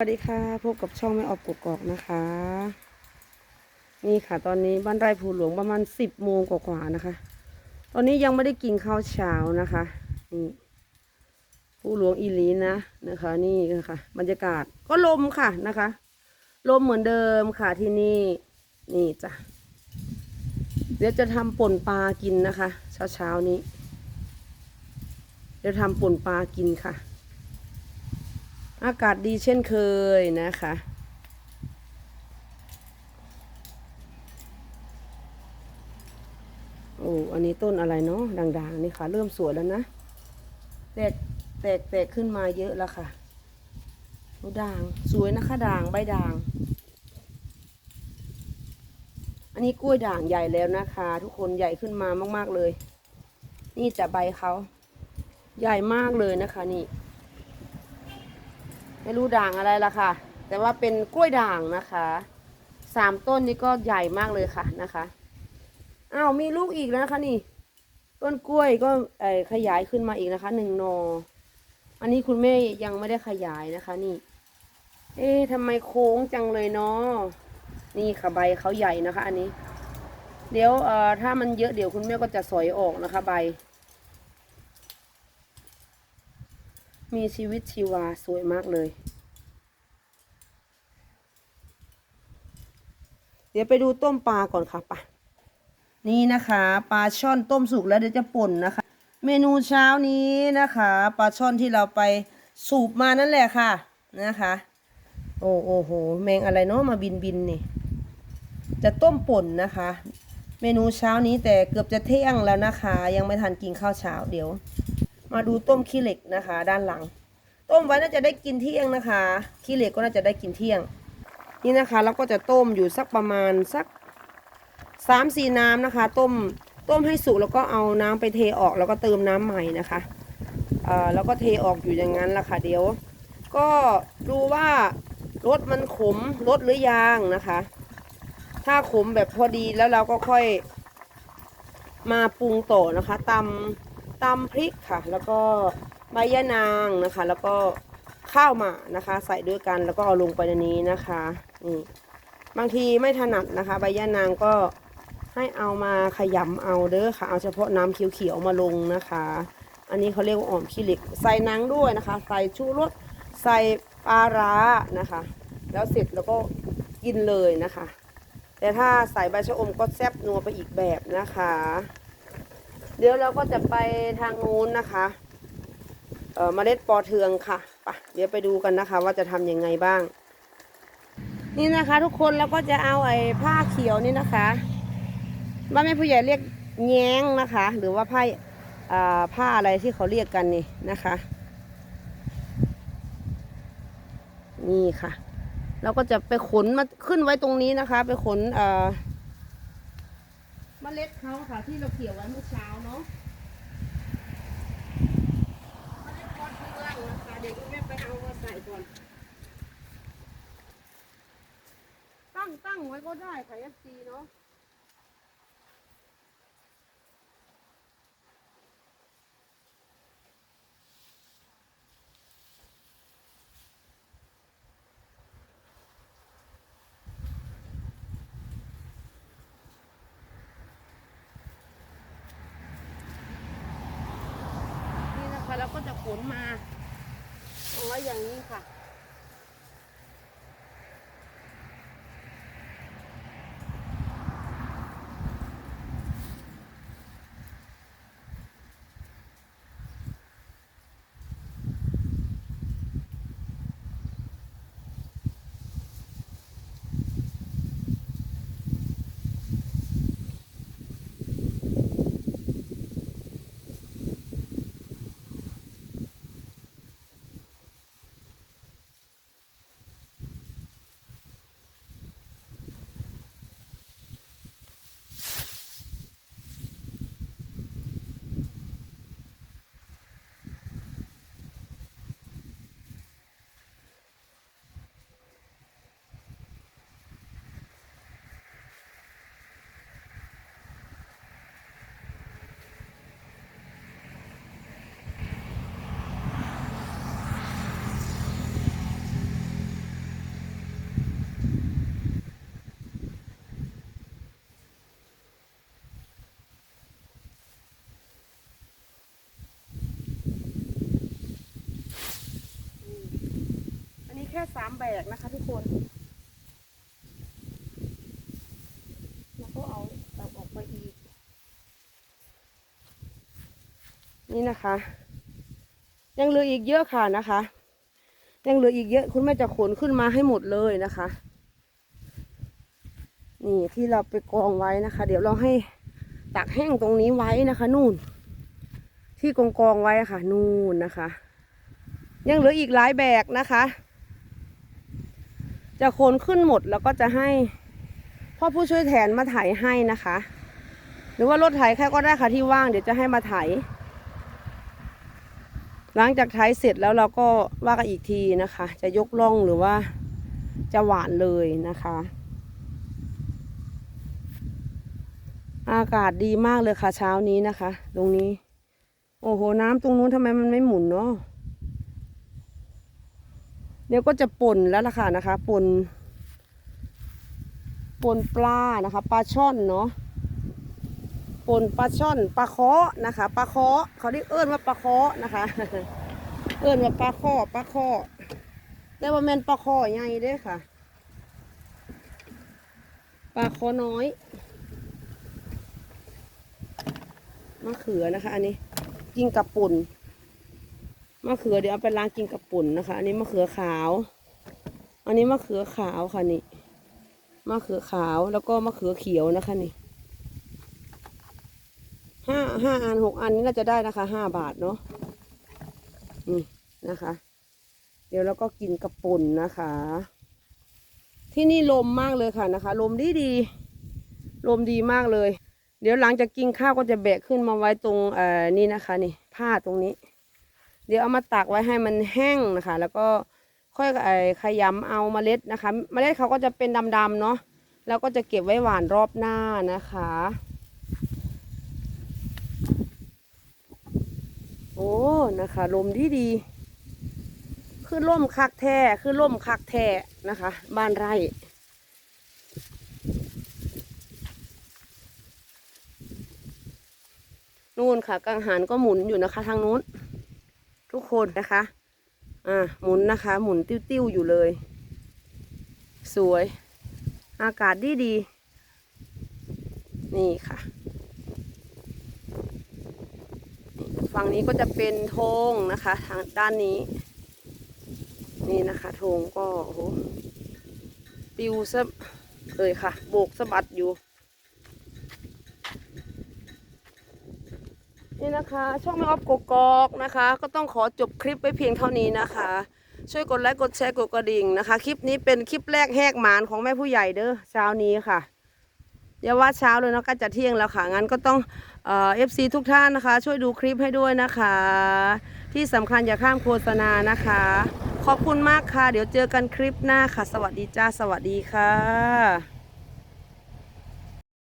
สวัสดีค่ะพบกับช่องไม่ออกกุกอกนะคะ นี่ค่ะ ตอนนี้บ้านไร่ภูหลวงประมาณสิบโมงกว่าๆนะคะ ตอนนี้ยังไม่ได้กินข้าวเช้านะคะนี่ภูหลวงอีลีนะนะคะ นี่นะคะบรรยากาศก็ลมค่ะนะคะ ลมเหมือนเดิมค่ะที่นี่นี่จ้ะเดี๋ยวจะทำป่นปลากินนะคะ เช้าเช้านี้เดี๋ยวทำป่นปลากินค่ะ อากาศดีเช่นเคยนะคะ โอ้ อันนี้ต้นอะไรเนาะด่างๆนี่ค่ะ เริ่มสวยแล้วนะ แตกแตกแตกขึ้นมาเยอะแล้วค่ะโอ้ด่าง สวยนะคะ ด่างใบด่าง อันนี้กล้วยด่างใหญ่แล้วนะคะ ทุกคนใหญ่ขึ้นมามาก ๆเลย นี่จะใบเขา ใหญ่มากเลยนะคะนี่ ไม่รู้ด่างอะไรละค่ะ แต่ว่าเป็นกล้วยด่างนะคะสามต้นนี้ก็ใหญ่มากเลยค่ะนะคะอ้าวมีลูกอีกแล้วนะคะนี่ ต้นกล้วยก็ขยายขึ้นมาอีกนะคะหนึ่งนอ อันนี้คุณแม่ยังไม่ได้ขยายนะคะนี่ เอ๊ะทำไมโค้งจังเลยเนาะนี่ค่ะใบเขาใหญ่นะคะ อันนี้ เดี๋ยวเอ่อถ้ามันเยอะเดี๋ยวคุณแม่ก็จะสอยออกนะคะใบ มีชีวิตชีวาสวยมากเลย เดี๋ยวไปดูต้มปลาก่อนค่ะปะนี่นะคะปลาช่อนต้มสุกแล้วเดี๋ยวจะป่นนะคะ เมนูเช้านี้นะคะปลาช่อนที่เราไปสูบมานั่นแหละค่ะนะคะ โอ้โอ้โหแมงอะไรเนาะมาบินบินนี่ จะต้มป่นนะคะ เมนูเช้านี้แต่เกือบจะเที่ยงแล้วนะคะ ยังไม่ทันกินข้าวเช้าเดี๋ยว มาดูต้มขี้เหล็กนะคะ ด้านหลัง ต้มไว้น่าจะได้กินเที่ยงนะคะขี้เหล็กก็น่าจะได้กินเที่ยง นี่นะคะเราก็จะต้มอยู่สักประมาณสักสามสี่น้ำนะคะ ต้มต้มให้สุกแล้วก็เอาน้ำไปเทออกแล้วก็เติมน้ำใหม่นะคะเอ่อแล้วก็เทออกอยู่อย่างนั้นละค่ะเดี๋ยว ก็ดูว่ารสมันขมรสหรือยังนะคะ ถ้าขมแบบพอดีแล้วเราก็ค่อยมาปรุงต่อนะคะตำ ตำพริกค่ะ แล้วก็ใบยะนางนะคะ แล้วก็ข้าวหมานะคะ ใส่ด้วยกันแล้วก็เอาลงไปในนี้นะคะนี่บางทีไม่ถนัดนะคะ ใบยะนางก็ให้เอามาขยำเอาเด้อค่ะ เอาเฉพาะน้ำเขียวๆมาลงนะคะ อันนี้เขาเรียกว่าอ่อมขี้เหล็ก ใส่นังด้วยนะคะ ใส่ชูรสใส่ปลาร้านะคะ แล้วเสร็จแล้วก็กินเลยนะคะ แต่ถ้าใส่ใบชะอมก็แซ่บนัวไปอีกแบบนะคะ เดี๋ยวเราก็จะไปทางนู้นนะคะ เอ่อเมล็ดปอเทืองค่ะปะเดี๋ยวไปดูกันนะคะ ว่าจะทำยังไงบ้าง นี่นะคะ ทุกคนแล้วก็จะเอาไอ้ผ้าเขียวนี่นะคะบ้านแม่ผู้ใหญ่เรียกแย้งนะคะ หรือว่าผ้าอ่าผ้าอะไรที่เขาเรียกกันนี่นะคะ นี่ค่ะ เราก็จะไปขนมาขึ้นไว้ตรงนี้นะคะ ไปขนเอ่อ เล็ดเขาค่ะที่เราเกี่ยวไว้เมื่อเช้าเนาะเล็ดปอเทืองนะคะเดี๋ยวคุณแม่ไปเอามาใส่ก่อน ตั้งตั้งไว้ก็ได้ค่ะ FC เนาะนี่นะคะเรา ก็จะขนมาเอาไว้อย่างนี้ค่ะ น ค่สามแบกนะคะทุกคนแล้วก็เอาตักออกไปอีก นี่นะคะ ยังเหลืออีกเยอะค่ะนะคะ ยังเหลืออีกเยอะคุณแม่จะขนขึ้นมาให้หมดเลยนะคะ นี่ที่เราไปกองไว้นะคะ เดี๋ยวเราให้ตักแห้งตรงนี้ไว้นะคะ นู่น ที่กองกองไว้ค่ะ นู่นนะคะ ยังเหลืออีกหลายแบกนะคะ จะขนขึ้นหมดแล้วก็จะให้พ่อผู้ช่วยแทนมาไถให้นะคะ หรือว่ารถไถแค่ก็ได้ค่ะที่ว่างเดี๋ยวจะให้มาไถ หลังจากไถเสร็จแล้วเราก็ว่ากันอีกทีนะคะ จะยกล่องหรือว่าจะหวานเลยนะคะ อากาศดีมากเลยค่ะเช้านี้นะคะ ตรงนี้ โอ้โหน้ำตรงนู้นทำไมมันไม่หมุนเนาะ เดี๋ยวก็จะป่นแล้วล่ะค่ะนะคะป่นป่นปลานะคะปลาช่อนเนาะป่นปลาช่อนปลาเคาะนะคะปลาเคาะเขาเรียกเอิ้นว่าปลาเคาะนะคะ เอิ้นว่าปลาข้อปลาข้อแต่ว่าแมนปลาข้อใหญ่เด้อค่ะปลาคอน้อยมะเขือนะคะ อันนี้กินกับปุ่น มะเขือเดี๋ยวเอาไปล้างกินกับปุ่นนะคะ อันนี้มะเขือขาว อันนี้มะเขือขาวค่ะนี่ มะเขือขาวแล้วก็มะเขือเขียวนะคะนี่ห้าห้าอันหกอันนี้น่าจะได้นะคะห้าบาทเนาะ นี่นะคะ เดี๋ยวเราก็กินกับปุ่นนะคะ ที่นี่ลมมากเลยค่ะนะคะ ลมดีดีลมดีมากเลย เดี๋ยวหลังจากกินข้าวก็จะแบกขึ้นมาไว้ตรงเอ่อนี่นะคะ นี่ผ้าตรงนี้ เดี๋ยวเอามาตากไว้ให้มันแห้งนะคะ แล้วก็ค่อยเอ่อขยำเอาเมล็ดนะคะ เมล็ดเขาก็จะเป็นดำๆเนาะแล้วก็จะเก็บไว้หวานรอบหน้านะคะโอ้นะคะลมดีดีคือล่มคักแท้คือล่มคักแท้นะคะ บ้านไร่นู่นค่ะกังหันก็หมุนอยู่นะคะ ทางนู้น ทุกคนนะคะ อ่าหมุนนะคะ หมุนติ้วๆอยู่เลย สวย อากาศดีดีๆนี่ค่ะฝั่งนี้ก็จะเป็นธงนะคะ ทางด้านนี้ นี่นะคะธงก็โอ้โหปิวซะเลยค่ะ โบกสะบัดอยู่ นี่นะคะ ช่องแม่ออฟกกอกนะคะ ก็ต้องขอจบคลิปไว้เพียงเท่านี้นะคะ ช่วยกดไลค์กดแชร์กดกระดิ่งนะคะ คลิปนี้เป็นคลิปแรกแหกหมานของแม่ผู้ใหญ่เด้อเช้านี้ค่ะอย่าว่าเช้าเลยเนาะก็จะเที่ยงแล้วค่ะ งั้นก็ต้องเอ่อฟซีทุกท่านนะคะ ช่วยดูคลิปให้ด้วยนะคะ ที่สำคัญอย่าข้ามโฆษณานะคะ ขอบคุณมากค่ะ เดี๋ยวเจอกันคลิปหน้าค่ะ สวัสดีจ้า สวัสดีค่ะ